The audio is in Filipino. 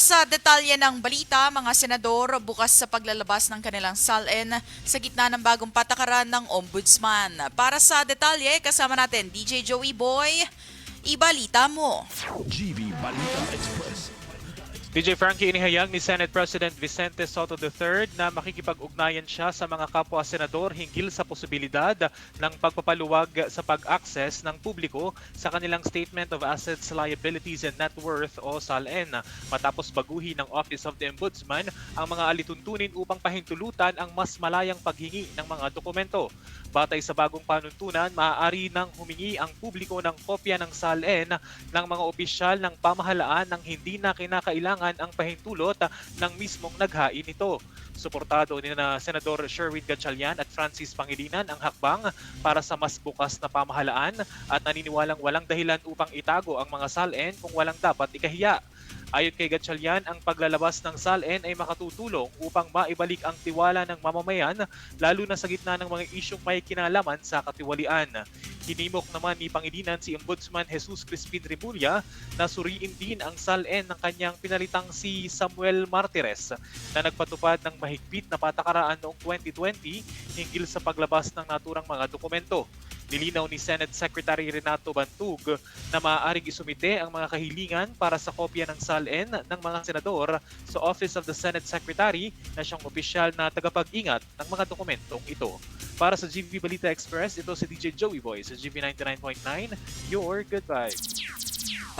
sa detalye ng balita, mga senador bukas sa paglalabas ng kanilang salin sa gitna ng bagong patakaran ng ombudsman. Para sa detalye, kasama natin DJ Joey Boy. Ibalita mo. GB Balita Express. DJ Frankie inihayag ni Senate President Vicente Soto III na makikipag-ugnayan siya sa mga kapwa-senador hinggil sa posibilidad ng pagpapaluwag sa pag-access ng publiko sa kanilang Statement of Assets, Liabilities and Net Worth o SALN matapos baguhin ng Office of the Ombudsman ang mga alituntunin upang pahintulutan ang mas malayang paghingi ng mga dokumento. Batay sa bagong panuntunan, maaari nang humingi ang publiko ng kopya ng SALN ng mga opisyal ng pamahalaan nang hindi na kinakailangan ang pahintulot ng mismong naghain nito. Suportado ni na Senador Sherwin Gatchalian at Francis Pangilinan ang hakbang para sa mas bukas na pamahalaan at naniniwalang walang dahilan upang itago ang mga SALN kung walang dapat ikahiya. Ayon kay Gatchalian, ang paglalabas ng SALN ay makatutulong upang maibalik ang tiwala ng mamamayan lalo na sa gitna ng mga isyong may kinalaman sa katiwalian. Hinimok naman ni Pangilinan si Ombudsman Jesus Crispin Rimulya na suriin din ang SALN ng kanyang pinalitang si Samuel Martires na nagpatupad ng mahigpit na patakaraan noong 2020 hinggil sa paglabas ng naturang mga dokumento. Nilinaw ni Senate Secretary Renato Bantug na maaaring isumite ang mga kahilingan para sa kopya ng SALN ng mga senador sa Office of the Senate Secretary na siyang opisyal na tagapag-ingat ng mga dokumentong ito. Para sa GV Balita Express, ito si DJ Joey Boy sa GV 99.9, your good vibes.